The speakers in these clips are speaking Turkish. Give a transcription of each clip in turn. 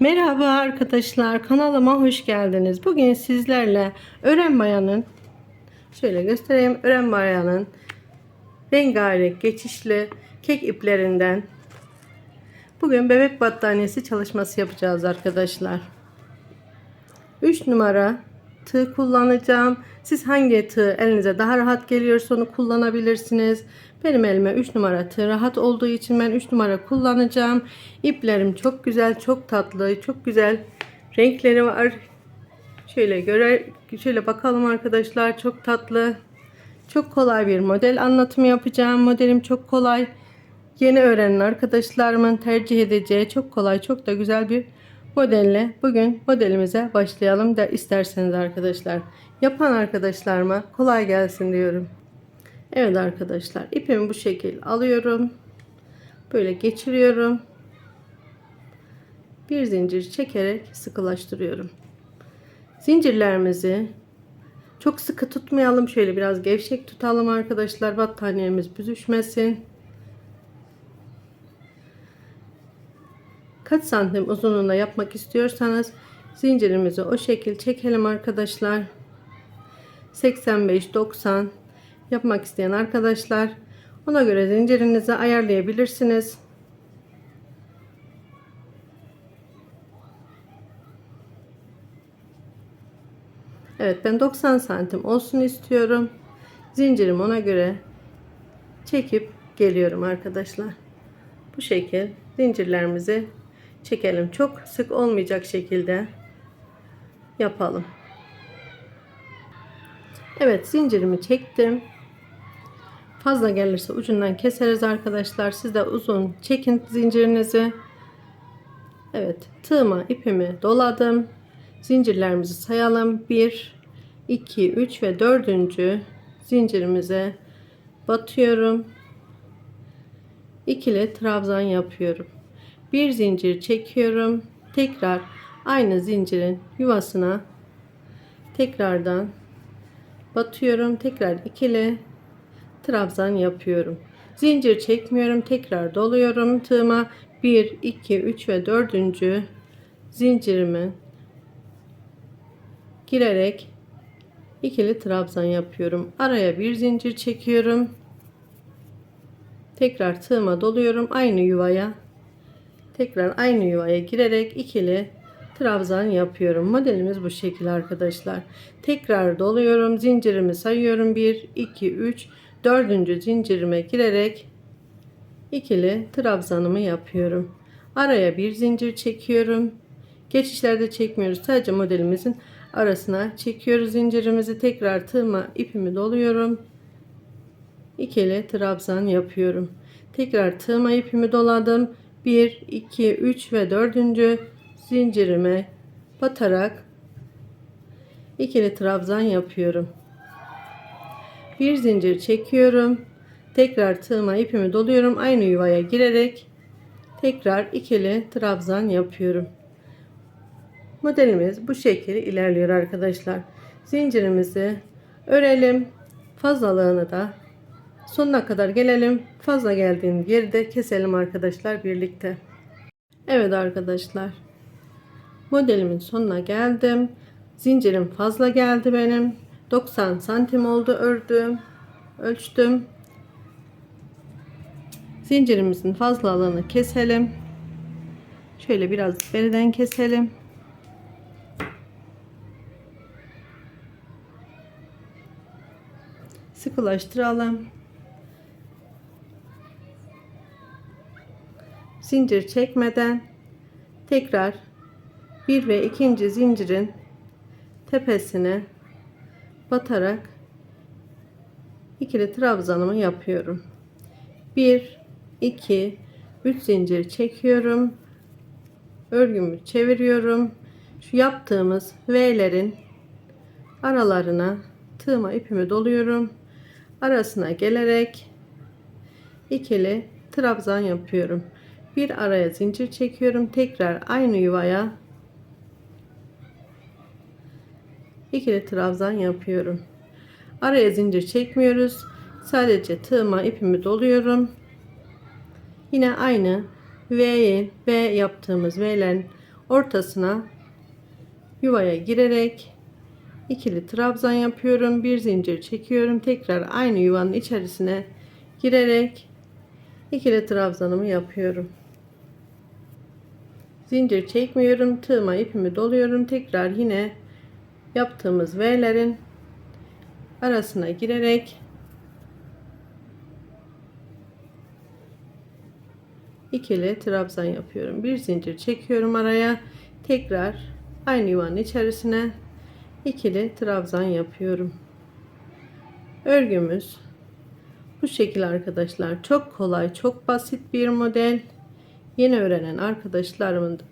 Merhaba arkadaşlar kanalıma hoş geldiniz. Bugün sizlerle ören mayanın şöyle göstereyim. Ören mayanın rengarenk geçişli kek iplerinden bugün bebek battaniyesi çalışması yapacağız arkadaşlar. 3 numara tığ kullanacağım. Siz hangi tığ elinize daha rahat geliyorsa onu kullanabilirsiniz. Benim elime 3 numara tığ rahat olduğu için ben 3 numara kullanacağım. İplerim çok güzel, çok tatlı, çok güzel renkleri var. Şöyle göre şöyle bakalım arkadaşlar çok tatlı. Çok kolay bir model anlatımı yapacağım. Modelim çok kolay. Yeni öğrenen arkadaşlarımın tercih edeceği çok kolay, çok da güzel bir modelle bugün modelimize başlayalım da isterseniz arkadaşlar. Yapan arkadaşlarıma kolay gelsin diyorum. Evet arkadaşlar ipimi bu şekil alıyorum. Böyle geçiriyorum. Bir zincir çekerek sıkılaştırıyorum. Zincirlerimizi çok sıkı tutmayalım. Şöyle biraz gevşek tutalım arkadaşlar. Battaniyemiz büzüşmesin. Kaç santim uzunluğunda yapmak istiyorsanız zincirimizi o şekil çekelim arkadaşlar. 85-90 yapmak isteyen arkadaşlar ona göre zincirinizi ayarlayabilirsiniz. Evet ben 90 santim olsun istiyorum. Zincirim ona göre çekip geliyorum arkadaşlar. Bu şekil zincirlerimizi çekelim. Çok sık olmayacak şekilde yapalım. Evet zincirimi çektim. Fazla gelirse ucundan keseriz arkadaşlar. Siz de uzun çekin zincirinizi. Evet tığıma ipimi doladım. Zincirlerimizi sayalım. 1, 2, 3 ve 4. zincirimize batıyorum. İkili trabzan yapıyorum. Bir zincir çekiyorum. Tekrar aynı zincirin yuvasına tekrardan batıyorum. Tekrar ikili trabzan yapıyorum. Zincir çekmiyorum. Tekrar doluyorum tığıma. 1, 2, 3 ve 4. zincirimi girerek ikili trabzan yapıyorum. Araya bir zincir çekiyorum. Tekrar tığıma doluyorum. Aynı yuvaya tekrar aynı yuvaya girerek ikili trabzan yapıyorum. Modelimiz bu şekilde arkadaşlar. Tekrar doluyorum. Zincirimi sayıyorum. 1, 2, 3, 4. zincirime girerek ikili trabzanımı yapıyorum. Araya bir zincir çekiyorum. Geçişlerde çekmiyoruz. Sadece modelimizin arasına çekiyoruz zincirimizi. Tekrar tığıma ipimi doluyorum. İkili trabzan yapıyorum. Tekrar tığıma ipimi doladım. 1, 2, 3 ve 4. zincirime batarak ikili trabzan yapıyorum. Bir zincir çekiyorum. Tekrar tığıma ipimi doluyorum. Aynı yuvaya girerek tekrar ikili trabzan yapıyorum. Modelimiz bu şekilde ilerliyor arkadaşlar. Zincirimizi örelim. Fazlalığını da sonuna kadar gelelim. Fazla geldiğim yeri de keselim arkadaşlar birlikte. Evet arkadaşlar. Modelimin sonuna geldim. Zincirim fazla geldi benim. 90 santim oldu ördüm. Ölçtüm. Zincirimizin fazlalığını keselim. Şöyle biraz beriden keselim. Sıkılaştıralım. Zincir çekmeden tekrar bir ve ikinci zincirin tepesine batarak ikili trabzanımı yapıyorum. 1 2 3 zincir çekiyorum. Örgümü çeviriyorum. Şu yaptığımız V'lerin aralarına tığıma ipimi doluyorum. Arasına gelerek ikili trabzan yapıyorum. Bir araya zincir çekiyorum. Tekrar aynı yuvaya ikili trabzan yapıyorum. Araya zincir çekmiyoruz. Sadece tığıma ipimi doluyorum. Yine aynı V'yi V yaptığımız V'lerin ortasına yuvaya girerek ikili trabzan yapıyorum. Bir zincir çekiyorum. Tekrar aynı yuvanın içerisine girerek ikili trabzanımı yapıyorum. Zincir çekmiyorum. Tığıma ipimi doluyorum. Tekrar yine yaptığımız V'lerin arasına girerek ikili trabzan yapıyorum. Bir zincir çekiyorum araya. Tekrar aynı yuvanın içerisine ikili trabzan yapıyorum. Örgümüz bu şekil arkadaşlar. Çok kolay, çok basit bir model. Yeni öğrenen arkadaşlarımın da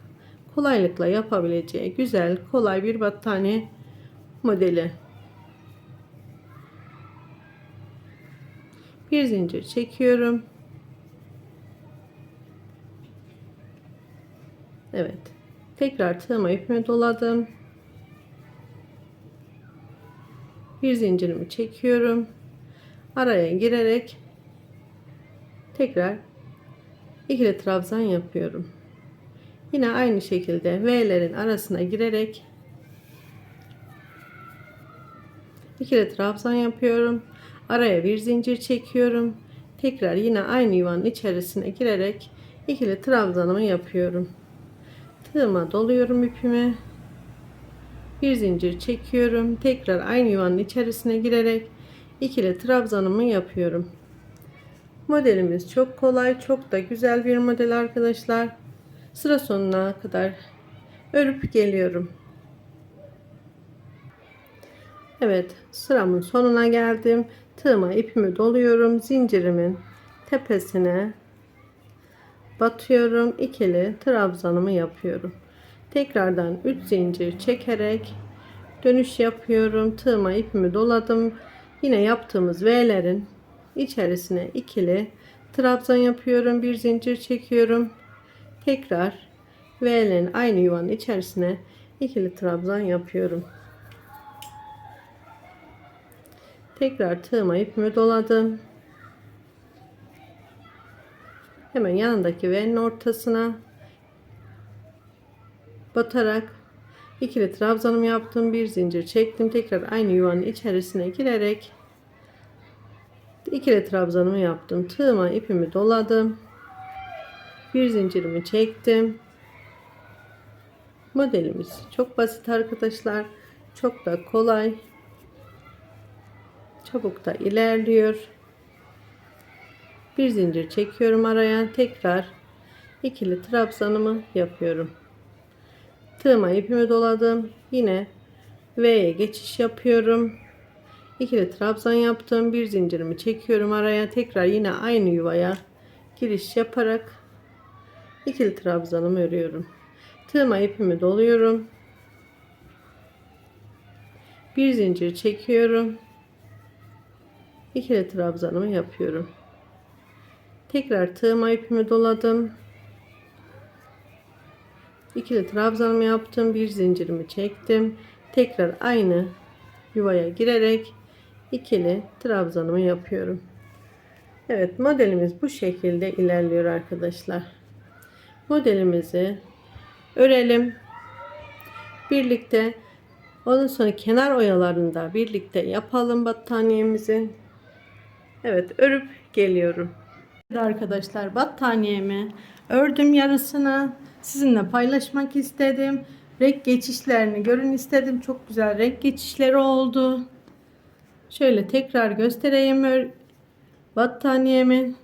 kolaylıkla yapabileceği güzel, kolay bir battaniye modeli. Bir zincir çekiyorum. Evet. Tekrar tığıma ipimi doladım. Bir zincirimi çekiyorum. Araya girerek tekrar ikili trabzan yapıyorum. Yine aynı şekilde V'lerin arasına girerek ikili trabzan yapıyorum. Araya bir zincir çekiyorum. Tekrar yine aynı yuvanın içerisine girerek ikili trabzanımı yapıyorum. Tığıma doluyorum ipimi. Bir zincir çekiyorum. Tekrar aynı yuvanın içerisine girerek ikili trabzanımı yapıyorum. Modelimiz çok kolay, çok da güzel bir model arkadaşlar. Sıra sonuna kadar örüp geliyorum. Evet, sıramın sonuna geldim. Tığıma ipimi doluyorum. Zincirimin tepesine batıyorum. ikili trabzanımı yapıyorum. Tekrardan 3 zincir çekerek dönüş yapıyorum. Tığıma ipimi doladım. Yine yaptığımız V'lerin içerisine ikili trabzan yapıyorum. Bir zincir çekiyorum. Tekrar V'lerin aynı yuvanın içerisine ikili trabzan yapıyorum. Tekrar tığıma ipimi doladım. Hemen yanındaki V'nin ortasına batarak ikili trabzanımı yaptım. Bir zincir çektim. Tekrar aynı yuvanın içerisine girerek ikili trabzanımı yaptım. Tığıma ipimi doladım. Bir zincirimi çektim. Modelimiz çok basit arkadaşlar. Çok da kolay. Çabuk da ilerliyor. Bir zincir çekiyorum araya. Tekrar ikili trabzanımı yapıyorum. Tığıma ipimi doladım. Yine V'ye geçiş yapıyorum. İkili trabzan yaptım. Bir zincirimi çekiyorum araya. Tekrar yine aynı yuvaya giriş yaparak ikili trabzanımı örüyorum. Tığıma ipimi doluyorum. Bir zincir çekiyorum. İkili trabzanımı yapıyorum. Tekrar tığıma ipimi doladım. İkili trabzanımı yaptım. Bir zincirimi çektim. Tekrar aynı yuvaya girerek ikili trabzanımı yapıyorum. Evet modelimiz bu şekilde ilerliyor arkadaşlar. Modelimizi örelim. Birlikte ondan sonra kenar oyalarında birlikte yapalım battaniyemizi. Evet örüp geliyorum. Arkadaşlar battaniyemi ördüm yarısını sizinle paylaşmak istedim. Renk geçişlerini görün istedim. Çok güzel renk geçişleri oldu. Şöyle tekrar göstereyim battaniyemi.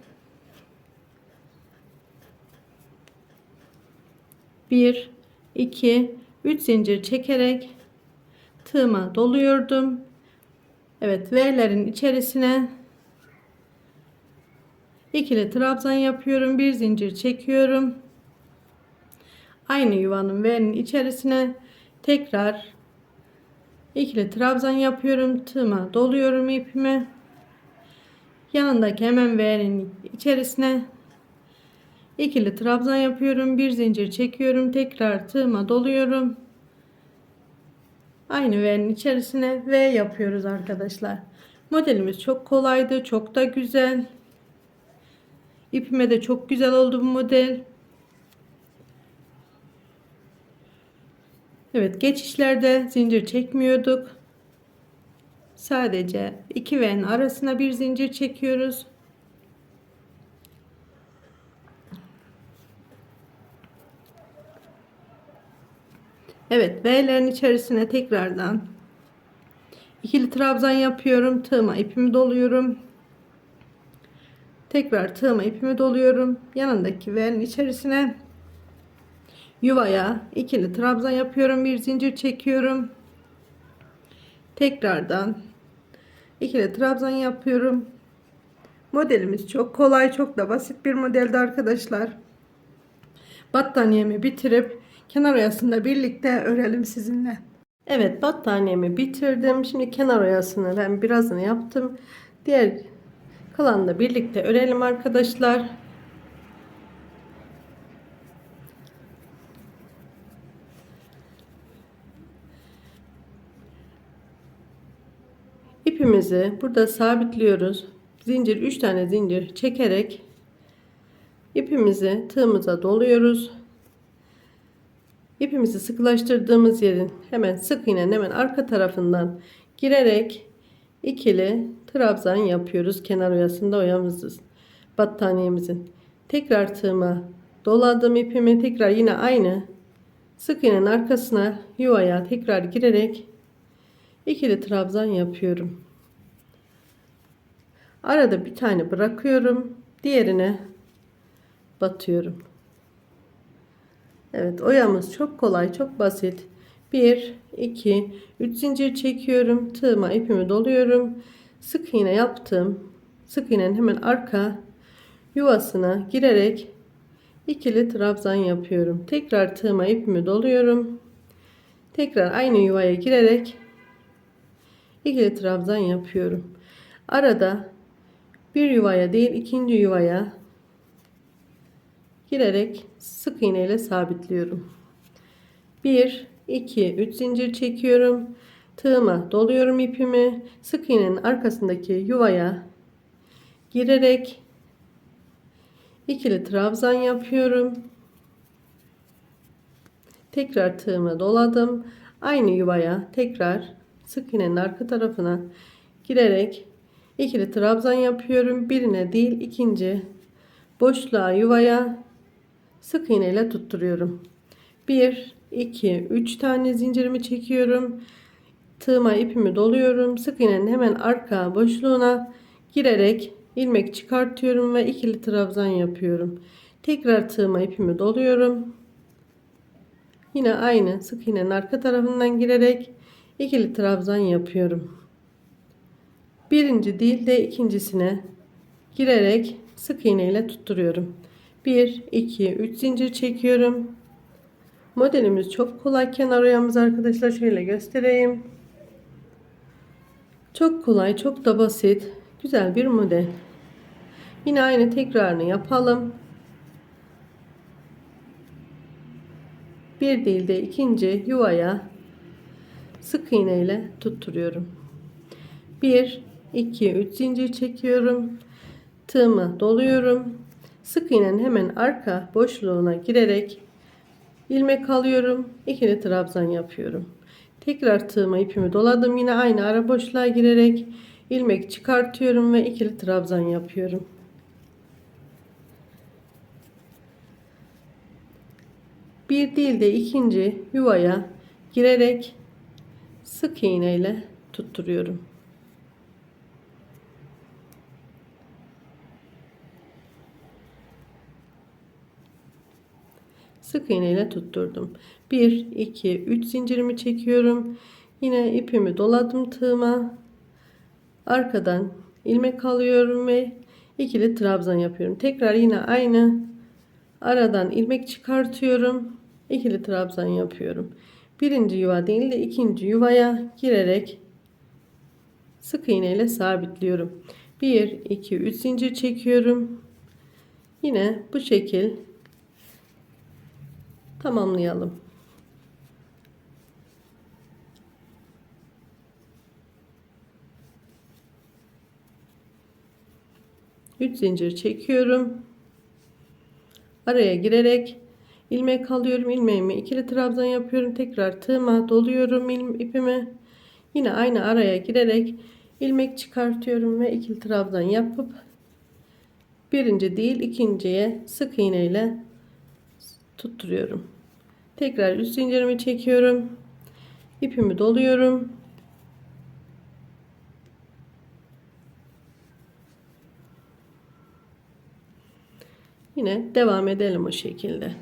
Bir, iki, üç zincir çekerek tığıma doluyordum. Evet V'lerin içerisine ikili trabzan yapıyorum. Bir zincir çekiyorum. Aynı yuvanın V'nin içerisine tekrar ikili trabzan yapıyorum. Tığıma doluyorum ipimi. Yanındaki hemen V'nin içerisine ikili trabzan yapıyorum. Bir zincir çekiyorum. Tekrar tığıma doluyorum. Aynı V'nin içerisine V yapıyoruz arkadaşlar. Modelimiz çok kolaydı. Çok da güzel. İpime de çok güzel oldu bu model. Evet geçişlerde zincir çekmiyorduk. Sadece iki ven arasına bir zincir çekiyoruz. Evet V'lerin içerisine tekrardan ikili trabzan yapıyorum. Tığıma ipimi doluyorum. Tekrar tığıma ipimi doluyorum. Yanındaki V'nin içerisine yuvaya ikili trabzan yapıyorum. Bir zincir çekiyorum. Tekrardan ikili trabzan yapıyorum. Modelimiz çok kolay, çok da basit bir modeldi arkadaşlar. Battaniyemi bitirip kenar oyasında birlikte örelim sizinle. Evet battaniyemi bitirdim. Şimdi kenar oyasını ben birazını yaptım. Diğer kalanını da birlikte örelim arkadaşlar. İpimizi burada sabitliyoruz. Zincir 3 tane zincir çekerek ipimizi tığımıza doluyoruz. İpimizi sıkılaştırdığımız yerin hemen sık iğnenin hemen arka tarafından girerek ikili trabzan yapıyoruz. Kenar oyasında oyamızı battaniyemizin. Tekrar tığıma doladım ipimi tekrar yine aynı sık iğnenin arkasına yuvaya tekrar girerek ikili trabzan yapıyorum. Arada bir tane bırakıyorum. Diğerine batıyorum. Evet oyamız çok kolay çok basit. 1 2 3 zincir çekiyorum. Tığıma ipimi doluyorum. Sık iğne yaptım. Sık iğnenin hemen arka yuvasına girerek ikili trabzan yapıyorum. Tekrar tığıma ipimi doluyorum. Tekrar aynı yuvaya girerek ikili trabzan yapıyorum. Arada bir yuvaya değil ikinci yuvaya girerek sık iğne ile sabitliyorum. 1 2 3 zincir çekiyorum. Tığıma doluyorum ipimi. Sık iğnenin arkasındaki yuvaya girerek ikili trabzan yapıyorum. Tekrar tığıma doladım. Aynı yuvaya tekrar sık iğnenin arka tarafına girerek ikili trabzan yapıyorum. Birine değil ikinci boşluğa yuvaya sık iğne ile tutturuyorum. 1 2 3 tane zincirimi çekiyorum. Tığıma ipimi doluyorum. Sık iğnenin hemen arka boşluğuna girerek ilmek çıkartıyorum ve ikili trabzan yapıyorum. Tekrar tığıma ipimi doluyorum. Yine aynı sık iğnenin arka tarafından girerek ikili trabzan yapıyorum. Birinci değil de ikincisine girerek sık iğne ile tutturuyorum. 1 2 3 zincir çekiyorum. Modelimiz çok kolay kenar oyamız arkadaşlar şöyle göstereyim. Çok kolay, çok da basit. Güzel bir model. Yine aynı tekrarını yapalım. Bir değil de ikinci yuvaya sık iğne ile tutturuyorum. 1 2 3 zincir çekiyorum. Tığımı doluyorum. Sık iğnenin hemen arka boşluğuna girerek ilmek alıyorum. ikili trabzan yapıyorum. Tekrar tığıma ipimi doladım. Yine aynı ara boşluğa girerek ilmek çıkartıyorum ve ikili trabzan yapıyorum. Bir değil de ikinci yuvaya girerek sık iğne ile tutturuyorum. Sık iğne ile tutturdum. 1 2 3 zincirimi çekiyorum. Yine ipimi doladım tığıma. Arkadan ilmek alıyorum ve ikili trabzan yapıyorum. Tekrar yine aynı aradan ilmek çıkartıyorum. ikili trabzan yapıyorum. Birinci yuva değil de ikinci yuvaya girerek sık iğne ile sabitliyorum. 1 2 3 zincir çekiyorum. Yine bu şekil tamamlayalım. Üç zincir çekiyorum. Araya girerek ilmek alıyorum ilmeğimi ikili trabzan yapıyorum tekrar tığıma doluyorum ipimi yine aynı araya girerek ilmek çıkartıyorum ve ikili trabzan yapıp birinci değil ikinciye sık iğne ile tutturuyorum tekrar üst zincirimi çekiyorum ipimi doluyorum Yine devam edelim o şekilde.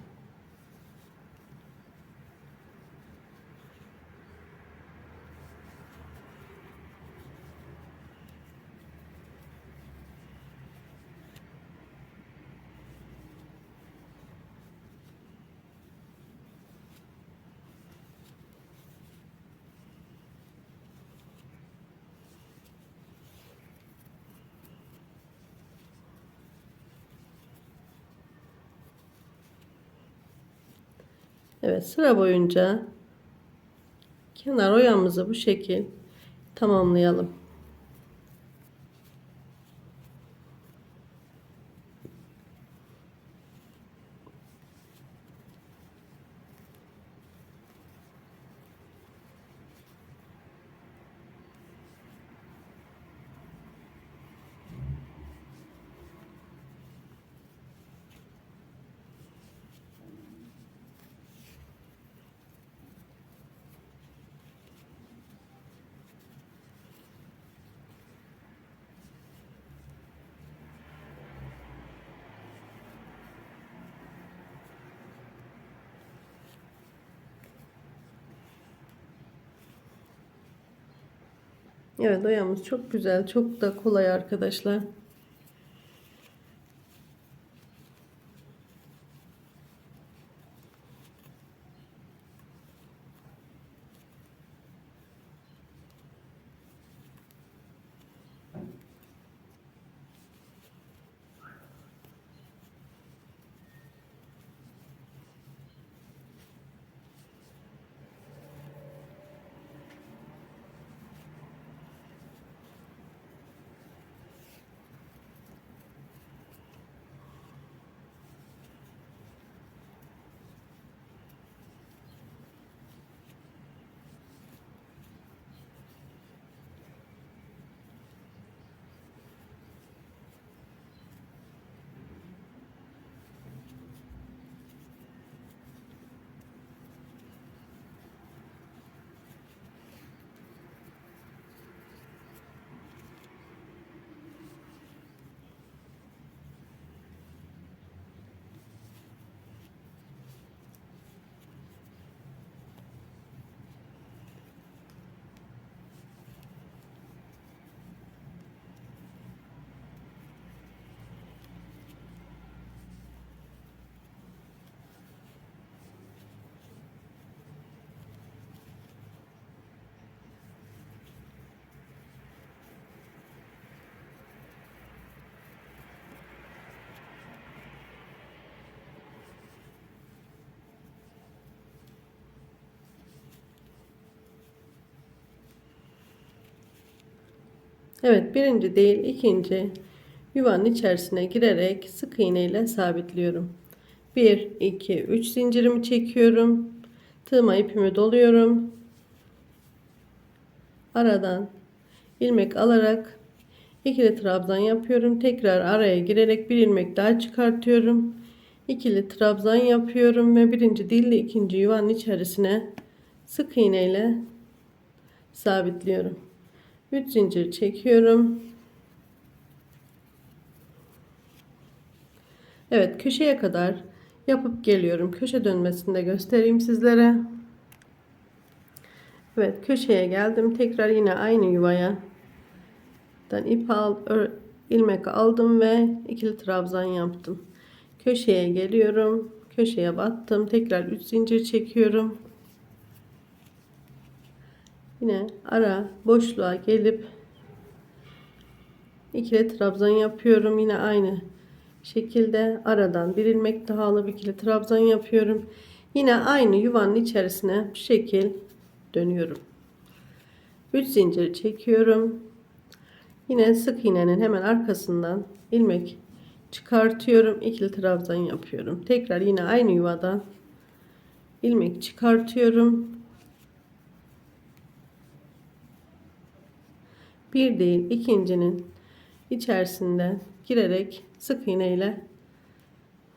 Evet sıra boyunca kenar oyamızı bu şekil tamamlayalım. Evet oyamız çok güzel, çok da kolay arkadaşlar. Evet birinci değil ikinci yuvanın içerisine girerek sık iğne ile sabitliyorum. 1 2 3 zincirimi çekiyorum. Tığıma ipimi doluyorum. Aradan ilmek alarak ikili trabzan yapıyorum. Tekrar araya girerek bir ilmek daha çıkartıyorum. İkili trabzan yapıyorum ve birinci değil de ikinci yuvanın içerisine sık iğne ile sabitliyorum. 3 zincir çekiyorum. Evet köşeye kadar yapıp geliyorum. Köşe dönmesini de göstereyim sizlere. Evet köşeye geldim. Tekrar yine aynı yuvaya ip al, ör, ilmek aldım ve ikili trabzan yaptım. Köşeye geliyorum. Köşeye battım. Tekrar 3 zincir çekiyorum. Yine ara boşluğa gelip ikili trabzan yapıyorum. Yine aynı şekilde aradan bir ilmek daha alıp ikili trabzan yapıyorum. Yine aynı yuvanın içerisine bu şekil dönüyorum. 3 zincir çekiyorum. Yine sık iğnenin hemen arkasından ilmek çıkartıyorum. ikili trabzan yapıyorum. Tekrar yine aynı yuvadan ilmek çıkartıyorum. Bir değil ikincinin içerisinden girerek sık iğne ile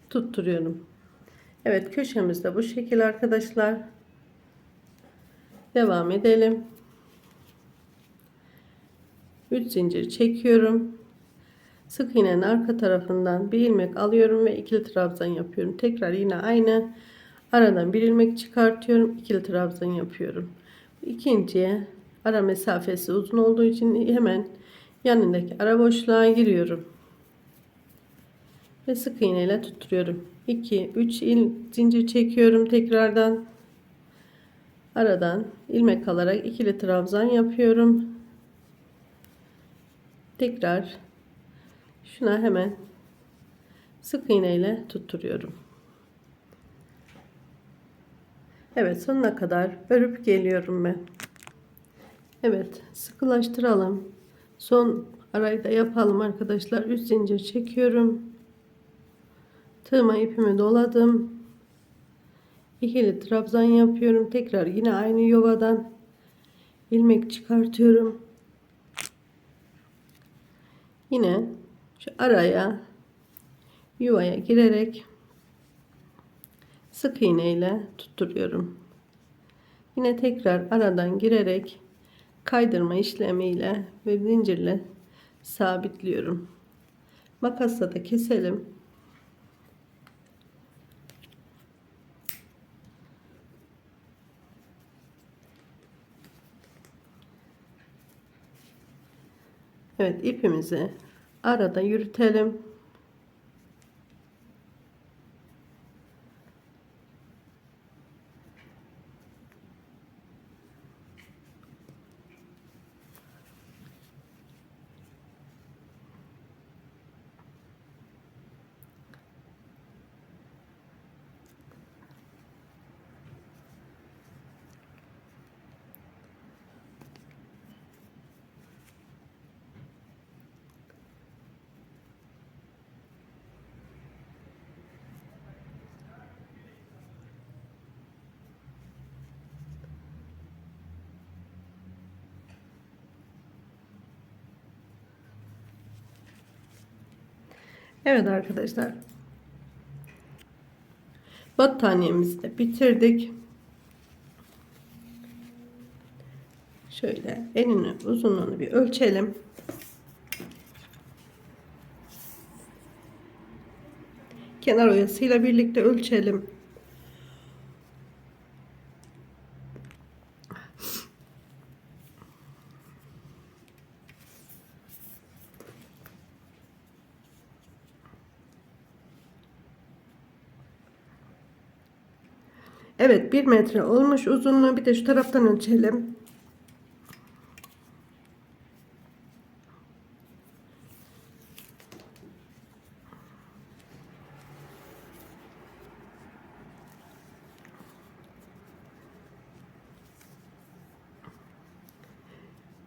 tutturuyorum. Evet köşemiz de bu şekil arkadaşlar. Devam edelim. 3 zincir çekiyorum. Sık iğnenin arka tarafından bir ilmek alıyorum ve ikili trabzan yapıyorum. Tekrar yine aynı aradan bir ilmek çıkartıyorum. ikili trabzan yapıyorum. İkinciye ara mesafesi uzun olduğu için hemen yanındaki ara boşluğa giriyorum. Ve sık iğne ile tutturuyorum. 2 3 il zincir çekiyorum tekrardan. Aradan ilmek alarak ikili trabzan yapıyorum. Tekrar şuna hemen sık iğne ile tutturuyorum. Evet sonuna kadar örüp geliyorum ben. Evet sıkılaştıralım. Son arayı da yapalım arkadaşlar. 3 zincir çekiyorum. Tığıma ipimi doladım. İkili trabzan yapıyorum. Tekrar yine aynı yuvadan ilmek çıkartıyorum. Yine şu araya yuvaya girerek sık iğne ile tutturuyorum. Yine tekrar aradan girerek kaydırma işlemiyle ve zincirle sabitliyorum. Makasla da keselim. Evet ipimizi arada yürütelim. Evet arkadaşlar. Battaniyemizi de bitirdik. Şöyle enini uzunluğunu bir ölçelim. Kenar oyasıyla birlikte ölçelim. Evet bir metre olmuş uzunluğu bir de şu taraftan ölçelim.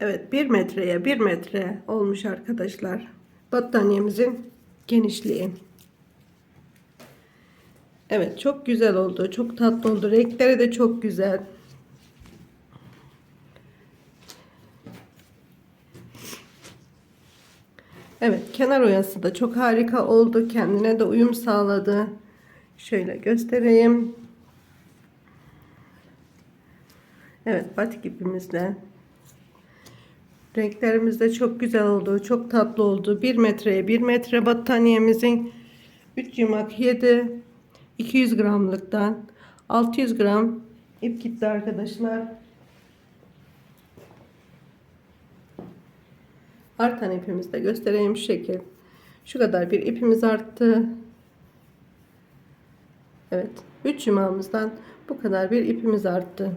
Evet bir metreye bir metre olmuş arkadaşlar. Battaniyemizin genişliği. Evet çok güzel oldu. Çok tatlı oldu. Renkleri de çok güzel. Evet kenar oyası da çok harika oldu. Kendine de uyum sağladı. Şöyle göstereyim. Evet batik ipimizle. Renklerimiz de çok güzel oldu. Çok tatlı oldu. 1 metreye 1 metre battaniyemizin 3 yumak 7 200 gramlıktan 600 gram ip gitti arkadaşlar. Artan ipimizi de göstereyim şu şekil. Şu kadar bir ipimiz arttı. Evet. 3 yumağımızdan bu kadar bir ipimiz arttı.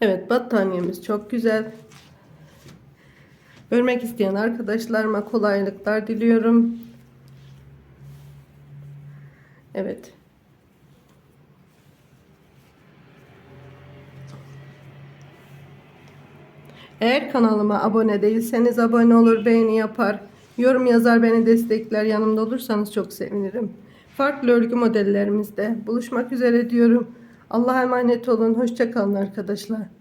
Evet battaniyemiz çok güzel. Örmek isteyen arkadaşlarıma kolaylıklar diliyorum. Evet. Eğer kanalıma abone değilseniz abone olur, beğeni yapar, yorum yazar, beni destekler, yanımda olursanız çok sevinirim. farklı örgü modellerimizde buluşmak üzere diyorum. Allah'a emanet olun. Hoşça kalın arkadaşlar.